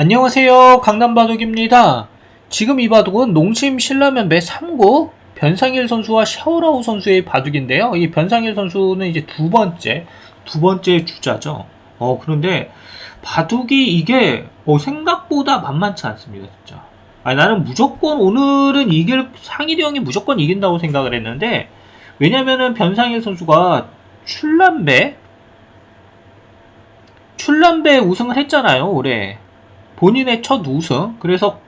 안녕하세요. 강남바둑입니다. 지금 이 바둑은 농심 신라면 매 3구 변상일 선수와 샤오라우 선수의 바둑인데요. 이 변상일 선수는 이제 두 번째, 두 번째 주자죠. 어, 그런데 바둑이 이게 어, 생각보다 만만치 않습니다, 진짜. 아니, 나는 무조건 오늘은 이길, 상일이 형이 무조건 이긴다고 생각을 했는데, 왜냐면은 변상일 선수가 출란배, 출란배 우승을 했잖아요, 올해. 본인의 첫 우승. 그래서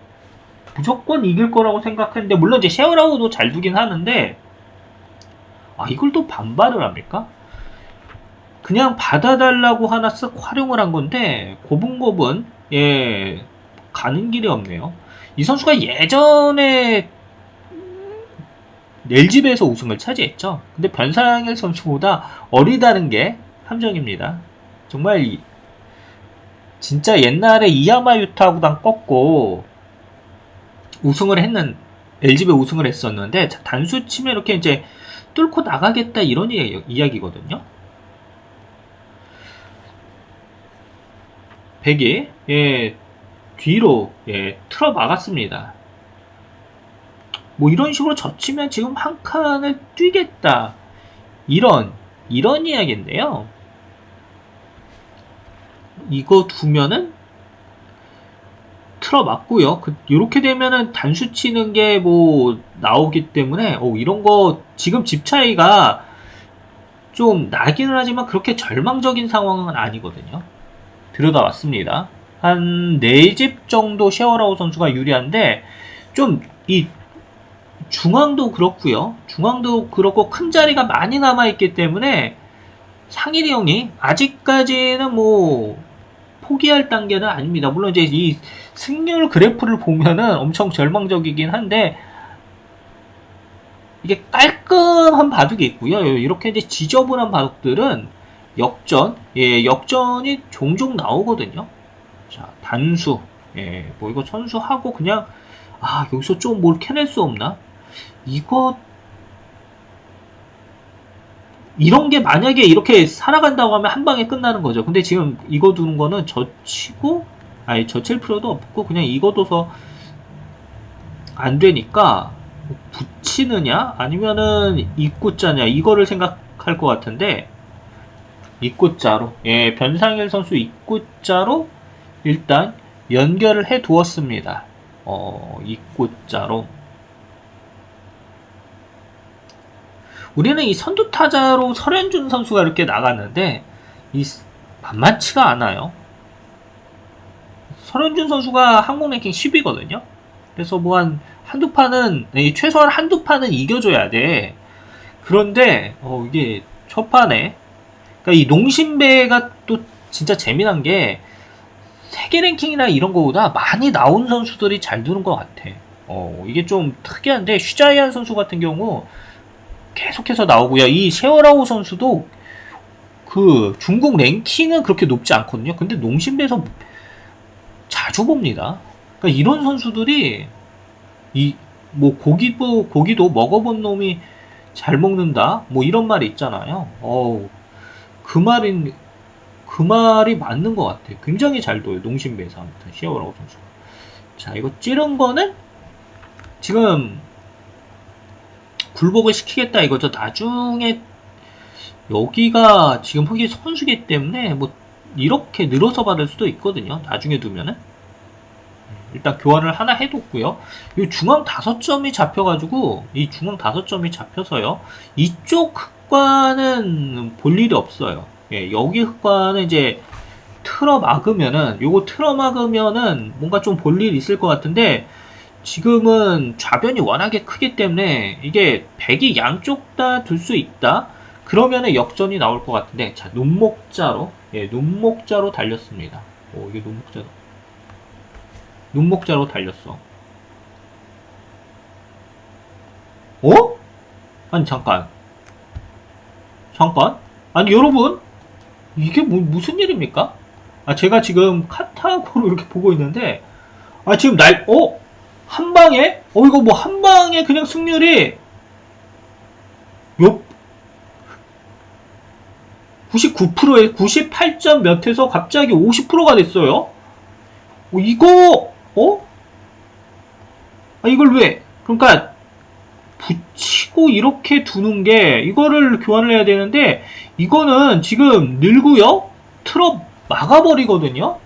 무조건 이길 거라고 생각했는데, 물론 이제 셰어라우도 잘 두긴 하는데, 아, 이걸 또 반발을 합니까? 그냥 받아달라고 하나 쓱 활용을 한 건데, 고분고분, 예, 가는 길이 없네요. 이 선수가 예전에 LG배에서 우승을 차지했죠. 근데 변상일 선수보다 어리다는 게 함정입니다. 정말 이- 진짜 옛날에 이야마 유타구단 꺾고 우승을 했는 LG배 우승을 했었는데 자, 단수 치면 이렇게 이제 뚫고 나가겠다 이런 이야- 이야기거든요. 백이 예 뒤로 예 틀어 막았습니다. 뭐 이런 식으로 젖히면 지금 한 칸을 뛰겠다 이런 이런 이야기인데요. 이거 두면은 틀어 맞고요. 그, 이렇게 되면은 단수 치는 게 뭐 나오기 때문에 어, 이런 거 지금 집 차이가 좀 나기는 하지만 그렇게 절망적인 상황은 아니거든요. 들여다봤습니다. 한 4집 정도 셰어라우 선수가 유리한데 좀 이 중앙도 그렇고요. 중앙도 그렇고 큰 자리가 많이 남아 있기 때문에 상일이 형이 아직까지는 뭐 포기할 단계는 아닙니다. 물론 이제 이 승률 그래프를 보면은 엄청 절망적이긴 한데 이게 깔끔한 바둑이 있고요. 이렇게 이제 지저분한 바둑들은 역전, 예, 역전이 종종 나오거든요. 자, 단수, 예, 뭐 이거 선수하고 그냥 아 여기서 좀 뭘 캐낼 수 없나? 이거 이런 게 만약에 이렇게 살아간다고 하면 한 방에 끝나는 거죠. 근데 지금 이거 두는 거는 젖히고, 아니, 젖힐 필요도 없고, 그냥 이거 둬서 안 되니까, 붙이느냐? 아니면은 입구자냐? 이거를 생각할 것 같은데, 입구자로, 예, 변상일 선수 입구자로 일단 연결을 해 두었습니다. 어, 입구자로. 우리는 이 선두 타자로 설현준 선수가 이렇게 나갔는데 이 만만치가 않아요. 설현준 선수가 한국 랭킹 10위거든요. 그래서 뭐 한 한두 판은 이 최소한 한두 판은 이겨줘야 돼. 그런데 어 이게 첫 판에 그러니까 이 농심배가 또 진짜 재미난 게 세계 랭킹이나 이런 거보다 많이 나온 선수들이 잘 두는 것 같아. 어 이게 좀 특이한데 슈자이안 선수 같은 경우 계속해서 나오고요. 이 셰어라우 선수도 그 중국 랭킹은 그렇게 높지 않거든요. 근데 농심배에서 자주 봅니다. 그러니까 이런 선수들이 이 뭐 고기도 고기도 먹어본 놈이 잘 먹는다. 뭐 이런 말이 있잖아요. 어우 그 말인 그 말이 맞는 것 같아. 굉장히 잘 둬요. 농심배에서 아무튼 셰어라우 선수가. 자 이거 찌른 거는 지금 굴복을 시키겠다 이거죠. 나중에 여기가 지금 흑이 선수기 때문에 뭐 이렇게 늘어서 받을 수도 있거든요. 나중에 두면은 일단 교환을 하나 해뒀고요. 이 중앙 다섯 점이 잡혀가지고 이 중앙 다섯 점이 잡혀서요. 이쪽 흑과는 볼 일이 없어요. 예, 여기 흑과는 이제 틀어 막으면은 요거 틀어 막으면은 뭔가 좀 볼 일 있을 것 같은데 지금은 좌변이 워낙에 크기 때문에 이게 백이 양쪽 다 둘 수 있다. 그러면은 역전이 나올 것 같은데 자 눈목자로 예 눈목자로 달렸습니다. 오 이게 눈목자 눈목자로 달렸어. 어? 아니 잠깐 잠깐 아니 여러분 이게 뭐, 무슨 일입니까? 아 제가 지금 카타고로 이렇게 보고 있는데 아 지금 날 어? 한 방에? 어, 이거 뭐 한 방에 그냥 승률이 몇 99%에 98점 몇에서 갑자기 50%가 됐어요. 어, 이거 어? 아 이걸 왜? 그러니까 붙이고 이렇게 두는 게 이거를 교환을 해야 되는데 이거는 지금 늘고요 틀어 막아버리거든요.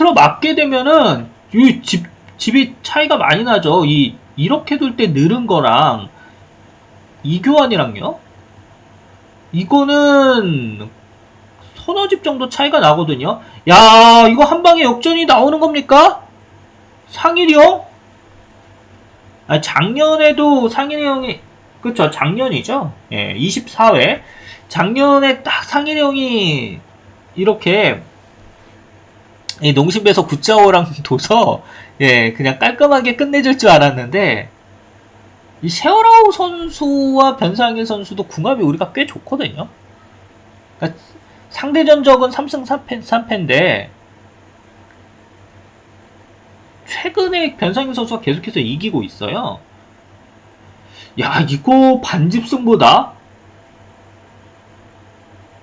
틀어 막게 되면은 이 집 집이 차이가 많이 나죠. 이 이렇게 둘때 늘은 거랑 이 교환이랑요. 이거는 서너 집 정도 차이가 나거든요. 야, 이거 한 방에 역전이 나오는 겁니까? 상일이 형? 아, 작년에도 상일이 형이, 그쵸, 작년이죠. 예, 24회. 작년에 딱 상일이 형이 이렇게 이 농심배에서 9.5랑 둬서 예, 그냥 깔끔하게 끝내줄 줄 알았는데 이 세어라우 선수와 변상일 선수도 궁합이 우리가 꽤 좋거든요. 그러니까 상대 전적은 3승 3패, 3패인데 최근에 변상일 선수가 계속해서 이기고 있어요. 야, 이거 반집승보다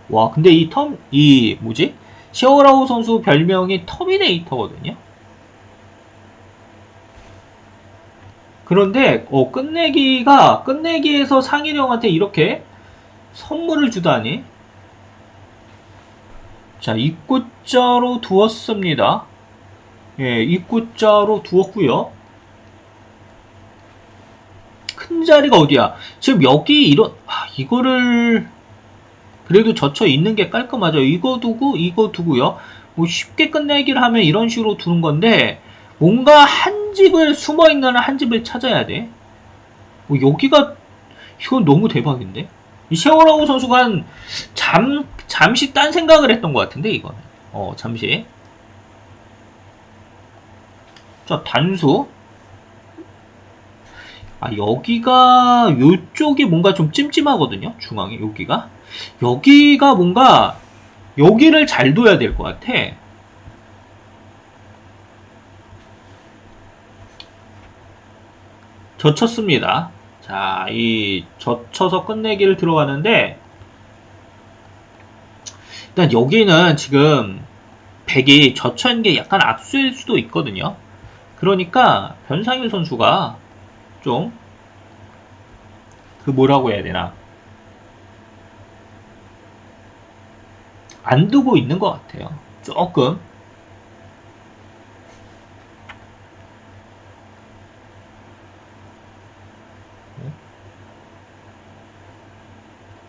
와, 근데 이 텀, 이 뭐지? 셰어라우 선수 별명이 터미네이터거든요. 그런데 어, 끝내기가 끝내기에서 상일이 형한테 이렇게 선물을 주다니. 자, 입구자로 두었습니다. 예, 입구자로 두었고요. 큰 자리가 어디야? 지금 여기 이런 아, 이거를 그래도 젖혀 있는 게 깔끔하죠. 이거 두고 이거 두고요. 뭐 쉽게 끝내기를 하면 이런 식으로 두는 건데 뭔가 한 집을 숨어 있는 한 집을 찾아야 돼. 뭐 여기가 이건 너무 대박인데. 이 셰어라우 선수가 한 잠, 잠시 딴 생각을 했던 것 같은데 이거는. 어 잠시. 자 단수. 아 여기가 요쪽이 뭔가 좀 찜찜하거든요. 중앙에 여기가. 여기가 뭔가 여기를 잘 둬야 될 것 같아. 젖혔습니다. 자, 이 젖혀서 끝내기를 들어가는데 일단 여기는 지금 백이 젖혀있는 게 약간 압수일 수도 있거든요. 그러니까 변상일 선수가 좀 그 뭐라고 해야 되나 안 두고 있는 것 같아요. 조금.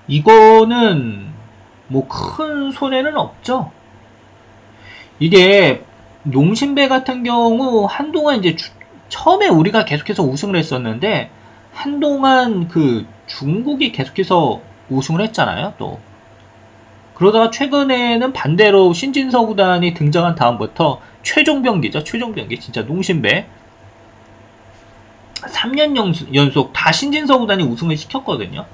이거는 뭐 큰 손해는 없죠. 이게 농심배 같은 경우 한동안 이제 주- 처음에 우리가 계속해서 우승을 했었는데 한동안 그 중국이 계속해서 우승을 했잖아요. 또 그러다가 최근에는 반대로 신진서 구단이 등장한 다음부터 최종 병기죠. 최종 병기 진짜 농심배 3년 연수- 연속 다 신진서 구단이 우승을 시켰거든요.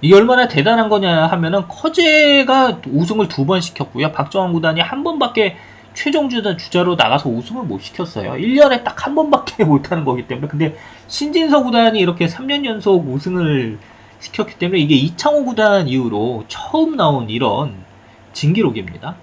이게 얼마나 대단한 거냐 하면은 커제가 우승을 두 번 시켰고요. 박정환 구단이 한 번밖에 최종 주자 주자로 나가서 우승을 못 시켰어요. 1년에 딱 한 번밖에 못 하는 거기 때문에. 근데 신진서 구단이 이렇게 3년 연속 우승을 시켰기 때문에 이게 이창호 구단 이후로 처음 나온 이런 진기록입니다.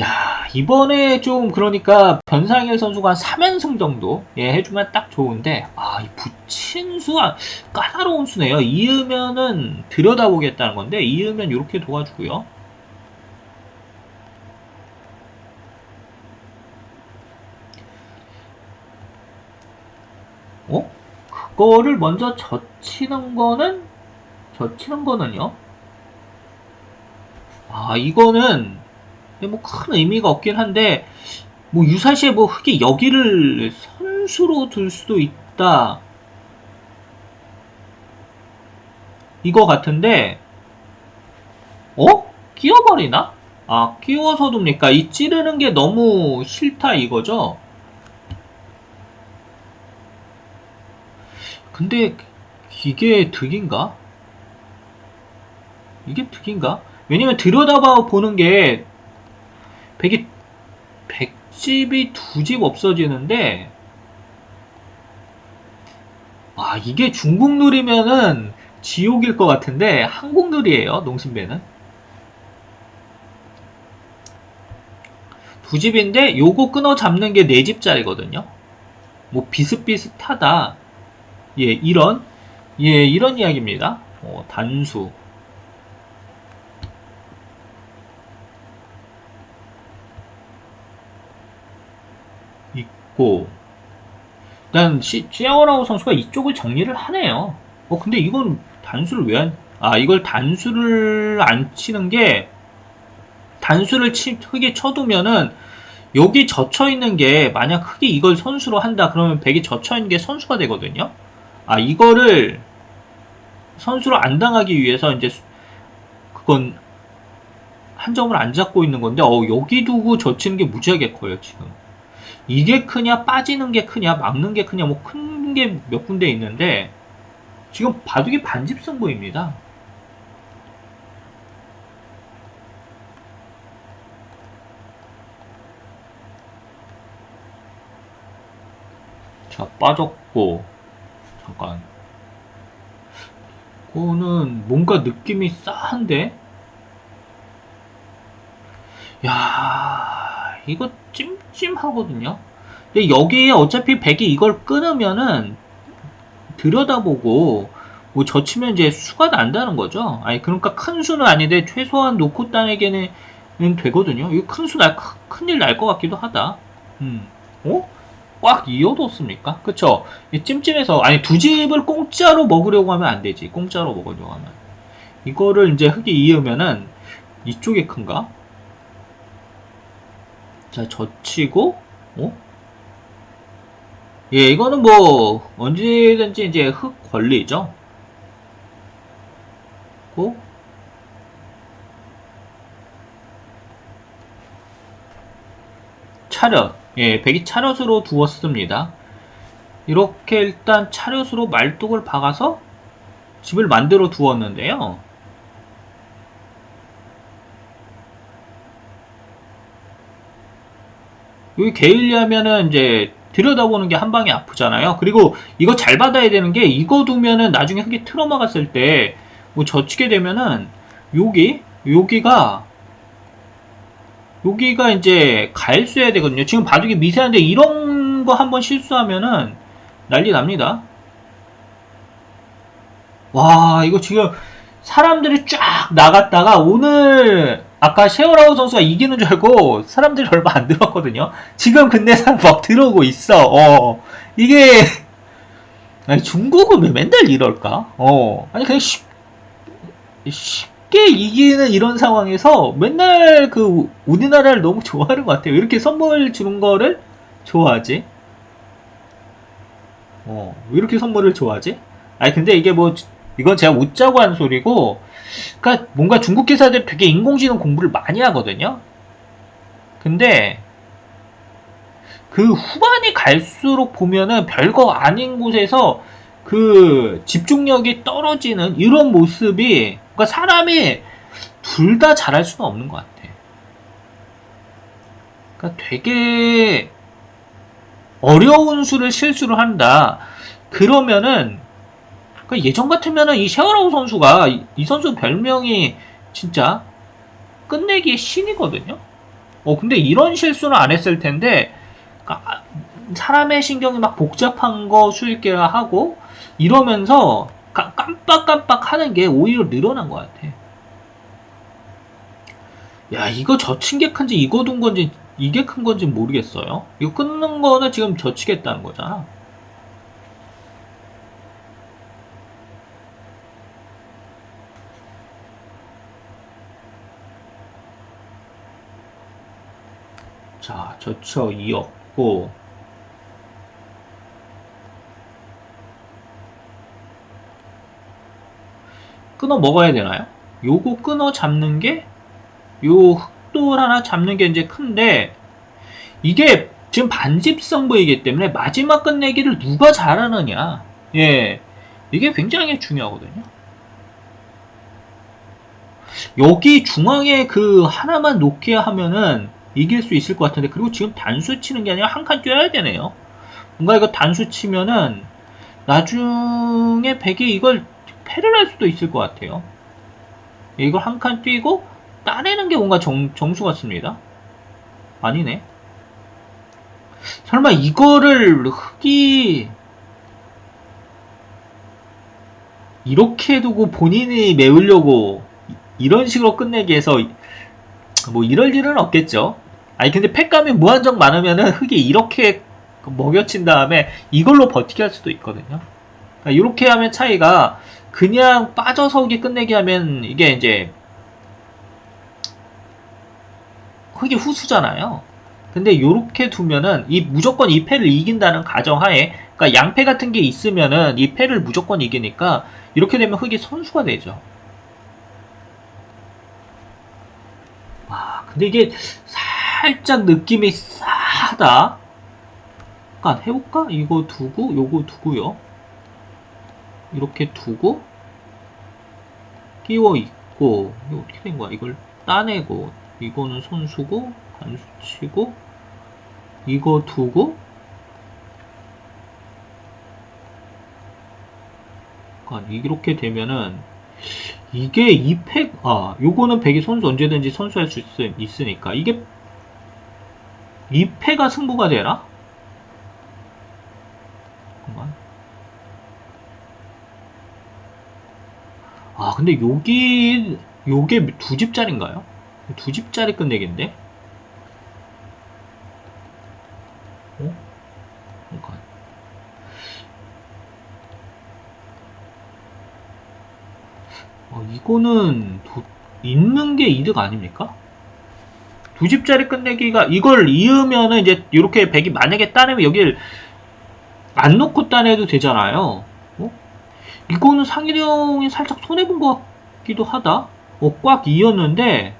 야, 이번에 좀 그러니까 변상일 선수가 한 3연승 정도 예, 해주면 딱 좋은데 아, 이 붙인 수가 까다로운 수네요. 이으면은 들여다보겠다는 건데 이으면 이렇게 도와주고요. 어? 그거를 먼저 젖히는 거는 젖히는 거는요. 아, 이거는 뭐 큰 의미가 없긴 한데 뭐 유사시에 뭐 흑이 여기를 선수로 둘 수도 있다. 이거 같은데 어? 끼워버리나? 아 끼워서 둡니까? 이 찌르는 게 너무 싫다 이거죠? 근데 이게 득인가? 이게 득인가? 왜냐면 들여다봐 보는 게 백이 백집이 두 집 없어지는데 아 이게 중국 룰이면은 지옥일 것 같은데 항공들이에요 농심배는 두 집인데 요거 끊어 잡는 게 네 집짜리거든요 뭐 비슷비슷하다 예 이런 예 이런 이야기입니다 어, 단수 있고 일단 시, 시아오라우 선수가 이쪽을 정리를 하네요. 어 근데 이건 단수를 왜 안? 아 이걸 단수를 안 치는 게 단수를 치, 흙에 쳐두면은 여기 젖혀 있는 게 만약 흙이 이걸 선수로 한다 그러면 백이 젖혀 있는 게 선수가 되거든요. 아 이거를 선수로 안 당하기 위해서 이제 수- 그건 한 점을 안 잡고 있는 건데 어 여기 두고 젖히는 게 무지하게 커요 지금. 이게 크냐 빠지는 게 크냐 막는 게 크냐 뭐 큰 게 몇 군데 있는데 지금 바둑이 반집 승부입니다. 자 빠졌고 잠깐 이거는 뭔가 느낌이 싸한데 야 이거 찜찜하거든요. 근데 여기에 어차피 백이 이걸 끊으면은 들여다보고 뭐 젖히면 이제 수가 난다는 거죠. 아니 그러니까 큰 수는 아닌데 최소한 놓고 따내게는 되거든요. 이거 큰 수 날 큰일 날 것 같기도 하다. 음, 어? 꽉 이어뒀습니까? 그쵸? 이 찜찜해서 아니 두 집을 공짜로 먹으려고 하면 안 되지. 공짜로 먹으려고 하면 이거를 이제 흙에 이으면은 이쪽이 큰가? 자, 젖히고, 어? 예, 이거는 뭐, 언제든지 이제 흙 권리죠. 고, 차렷. 예, 백이 차렷으로 두었습니다. 이렇게 일단 차렷으로 말뚝을 박아서 집을 만들어 두었는데요. 여기 게일리하면은 이제 들여다보는 게 한 방에 아프잖아요. 그리고 이거 잘 받아야 되는 게 이거 두면은 나중에 흙이 틀어막았을 때 뭐 젖히게 되면은 여기 여기가 여기가 이제 갈수해야 되거든요. 지금 바둑이 미세한데 이런 거 한번 실수하면은 난리 납니다. 와 이거 지금 사람들이 쫙 나갔다가 오늘 아까 셰어라우 선수가 이기는 줄 알고 사람들이 얼마 안 들었거든요. 지금 근데 사람 막 들어오고 있어. 어 이게 아니 중국은 왜 맨날 이럴까? 어 아니 그냥 쉽, 쉽 게 이기는 이런 상황에서 맨날 그 우리나라를 너무 좋아하는 것 같아요. 이렇게 선물 주는 거를 좋아하지? 어, 왜 이렇게 선물을 좋아하지? 아니, 근데 이게 뭐, 이건 제가 웃자고 하는 소리고, 그니까 뭔가 중국 기사들 되게 인공지능 공부를 많이 하거든요? 근데, 그 후반이 갈수록 보면은 별거 아닌 곳에서 그 집중력이 떨어지는 이런 모습이, 그니까 사람이 둘 다 잘할 수는 없는 것 같아. 그니까 되게, 어려운 수를 실수를 한다. 그러면은 그 예전 같으면은 이 샤오라우 선수가 이, 이 선수 별명이 진짜 끝내기의 신이거든요. 어 근데 이런 실수는 안 했을 텐데 그러니까 사람의 신경이 막 복잡한 거 수익계라 하고 이러면서 까- 깜빡깜빡 하는 게 오히려 늘어난 것 같아. 야 이거 젖힌 게 큰지 이거 둔 건지 이게 큰 건지 모르겠어요. 이거 끊는 거는 지금 젖히겠다는 거잖아. 자, 젖혀 이었고 끊어 먹어야 되나요? 요거 끊어 잡는 게 요 흑돌 하나 잡는 게 이제 큰데 이게 지금 반집성부이기 때문에 마지막 끝내기를 누가 잘하느냐. 예. 이게 굉장히 중요하거든요. 여기 중앙에 그 하나만 놓게 하면은 이길 수 있을 것 같은데 그리고 지금 단수 치는 게 아니라 한 칸 뛰어야 되네요. 뭔가 이거 단수 치면은 나중에 백이 이걸 패를 할 수도 있을 것 같아요. 이걸 한 칸 뛰고 따내는 게 뭔가 정, 정수 같습니다. 아니네. 설마 이거를 흑이 이렇게 두고 본인이 메우려고 이- 이런 식으로 끝내기 해서 뭐 이럴 일은 없겠죠. 아니 근데 팩감이 무한정 많으면은 흑이 이렇게 먹여친 다음에 이걸로 버티게 할 수도 있거든요. 그러니까 이렇게 하면 차이가 그냥 빠져서 오기 끝내기 하면 이게 이제 흑이 후수잖아요. 근데 요렇게 두면은 이 무조건 이 패를 이긴다는 가정하에 그러니까 양패 같은 게 있으면은 이 패를 무조건 이기니까 이렇게 되면 흑이 선수가 되죠. 와, 근데 이게 살짝 느낌이 싸하다. 잠깐 해볼까? 이거 두고 요거 두고요. 이렇게 두고 끼워 있고 이거 어떻게 된 거야? 이걸 따내고 이거는 손수고 관수치고 이거 두고 그러니까 이렇게 되면은 이게 2팩 아 요거는 백이 선수 언제든지 선수할 수 있, 있으니까 이게 2패가 승부가 되나? 잠깐만 아 근데 여기 요게 두 집짜리인가요? 두 집짜리 끝내기인데? 어? 잠깐 어, 이거는 도- 있는 게 이득 아닙니까? 두 집짜리 끝내기가 이걸 이으면은 이제 이렇게 백이 만약에 따내면 여길 안 놓고 따내도 되잖아요. 어? 이거는 상일이 형이 살짝 손해 본 것 같기도 하다. 어, 꽉 이었는데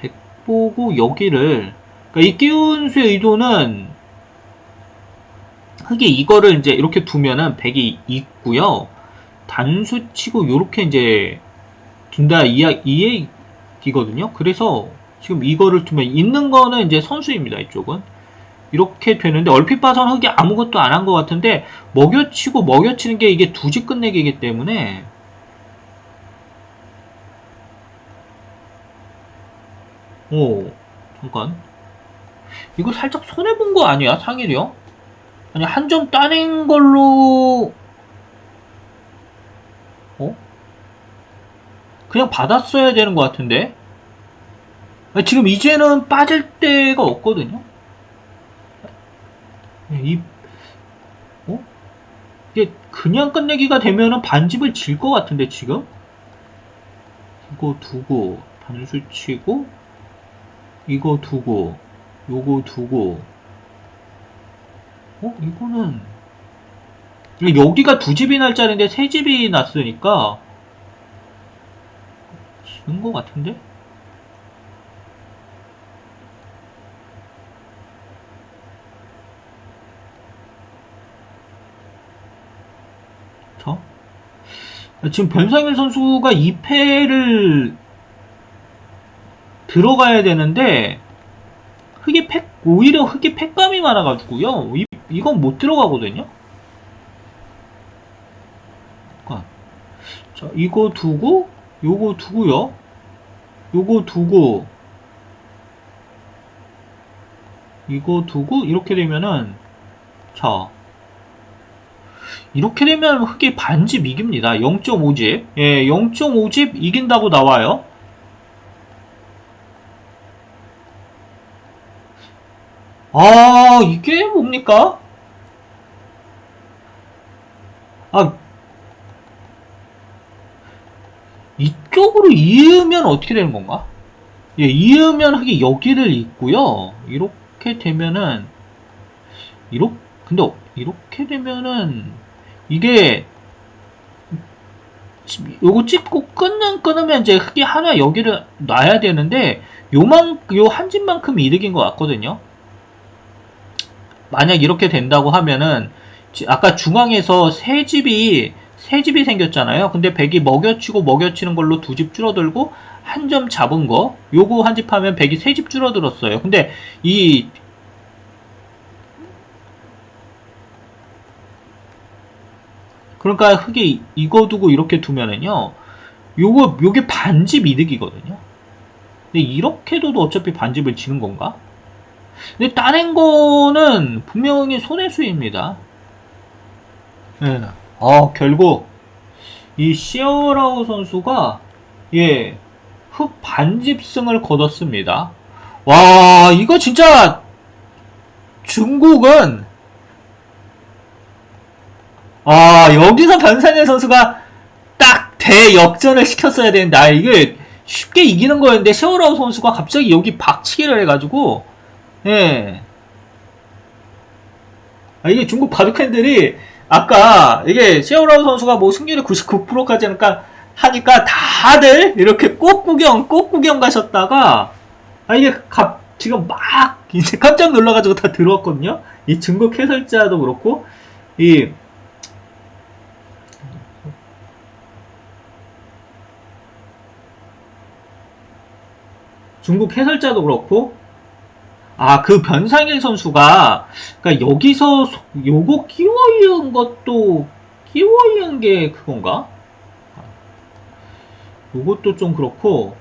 백 보고 여기를 그러니까 이 끼운수의 의도는 흑이 이거를 이제 이렇게 두면은 백이 있고요. 단수 치고 요렇게 이제 둔다 이야 이얘기거든요. 그래서 지금 이거를 두면 있는 거는 이제 선수입니다. 이쪽은 이렇게 되는데 얼핏 봐서는 흑이 아무것도 안 한 것 같은데 먹여치고 먹여치는 게 이게 두 집 끝내기이기 때문에. 오 잠깐. 이거 살짝 손해 본 거 아니야 상일이요? 아니 한 점 따낸 걸로. 어? 그냥 받았어야 되는 것 같은데? 지금 이제는 빠질 데가 없거든요? 네, 이 어? 이게 그냥 끝내기가 되면은 반집을 질 것 같은데 지금 이거 두고 단수 치고 이거 두고 요거 두고 어? 이거는 이거 여기가 두 집이 날 자리인데 세 집이 났으니까 지는 것 같은데? 자 지금 변상일 선수가 2패를 들어가야 되는데 흑이 팩 오히려 흑이 팩감이 많아가지고요 이, 이건 못 들어가거든요 잠깐. 자 이거 두고 요거 두고요 요거 두고 이거 두고 이렇게 되면은 자 이렇게 되면 흑이 반집 이깁니다 0.5집 예 0.5집 이긴다고 나와요 아, 이게 뭡니까? 아, 이쪽으로 이으면 어떻게 되는 건가? 예, 이으면 하기 여기를 잇고요. 이렇게 되면은, 이렇게, 근데 이렇게 되면은, 이게, 지- 요거 찍고 끊는, 끊으면 이제 흑이 하나 여기를 놔야 되는데, 요만, 요 한 집만큼 이득인 것 같거든요. 만약 이렇게 된다고 하면은 지- 아까 중앙에서 세 집이 세 집이 생겼잖아요. 근데 백이 먹여치고 먹여치는 걸로 두 집 줄어들고 한 점 잡은 거 요거 한 집 하면 백이 세 집 줄어들었어요. 근데 이 그러니까 흙에 이거 두고 이렇게 두면은요. 요거 요게 반집 이득이거든요. 근데 이렇게 둬도 어차피 반집을 지는 건가? 근데 따낸 거는 분명히 손해수입니다. 예. 어, 결국 이 시어라우 선수가 예, 흑 반집승을 거뒀습니다. 와, 이거 진짜 중국은 아, 여기서 변상현 선수가 딱 대역전을 시켰어야 되는데 아, 이게 쉽게 이기는 거였는데 시어라우 선수가 갑자기 여기 박치기를 해가지고 예. 아, 이게 중국 바둑팬들이 아까 이게 시어라우 선수가 뭐 승률이 99%까지 하니까 하니까 다들 이렇게 꽃구경 꽃구경 가셨다가 아 이게 갑 지금 막 이제 깜짝 놀라가지고 다 들어왔거든요. 이 중국 해설자도 그렇고 이 중국 해설자도 그렇고 아 그 변상일 선수가 그러니까 여기서 소- 요거 끼워 이은 것도 끼워 이은 게 그건가? 요것도 좀 그렇고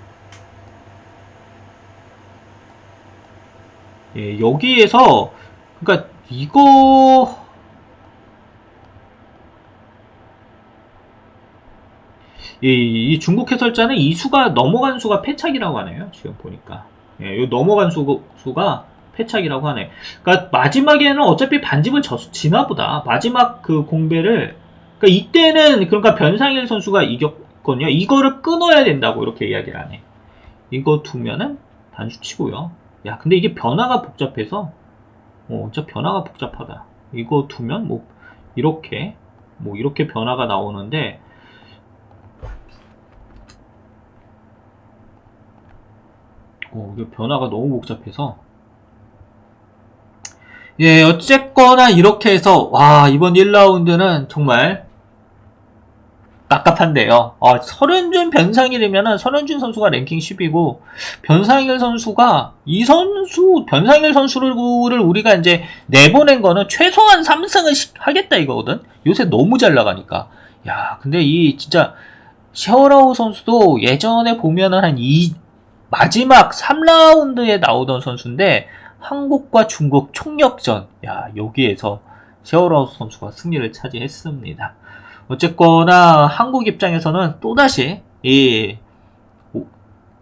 예, 여기에서 그러니까 이거 이, 이 중국 해설자는 이 수가 넘어간 수가 패착이라고 하네요. 지금 보니까. 예, 요 넘어간 수, 수가 패착이라고 하네. 그러니까 마지막에는 어차피 반집을 졌, 지나 보다. 마지막 그 공배를 그러니까 이때는 그러니까 변상일 선수가 이겼거든요. 이거를 끊어야 된다고 이렇게 이야기를 하네. 이거 두면은 단수 치고요. 야, 근데 이게 변화가 복잡해서 어, 진짜 변화가 복잡하다. 이거 두면 뭐 이렇게 뭐 이렇게 변화가 나오는데 어, 이게 변화가 너무 복잡해서 예, 어쨌거나 이렇게 해서 와, 이번 1라운드는 정말 깝깝한데요. 어, 설현준 변상일이면은 설현준 선수가 랭킹 10이고 변상일 선수가 이 선수 변상일 선수를 우리가 이제 내보낸 거는 최소한 3승을 하겠다 이거거든. 요새 너무 잘 나가니까. 야, 근데 이 진짜 샤오라우 선수도 예전에 보면은 한이 마지막 3라운드에 나오던 선수인데 한국과 중국 총력전. 야, 여기에서 샤오라우 선수가 승리를 차지했습니다. 어쨌거나 한국 입장에서는 또다시 이 오-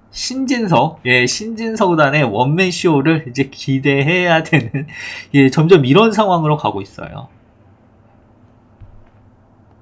신진석, 예, 신진석단의 원맨 쇼를 이제 기대해야 되는 예, 점점 이런 상황으로 가고 있어요.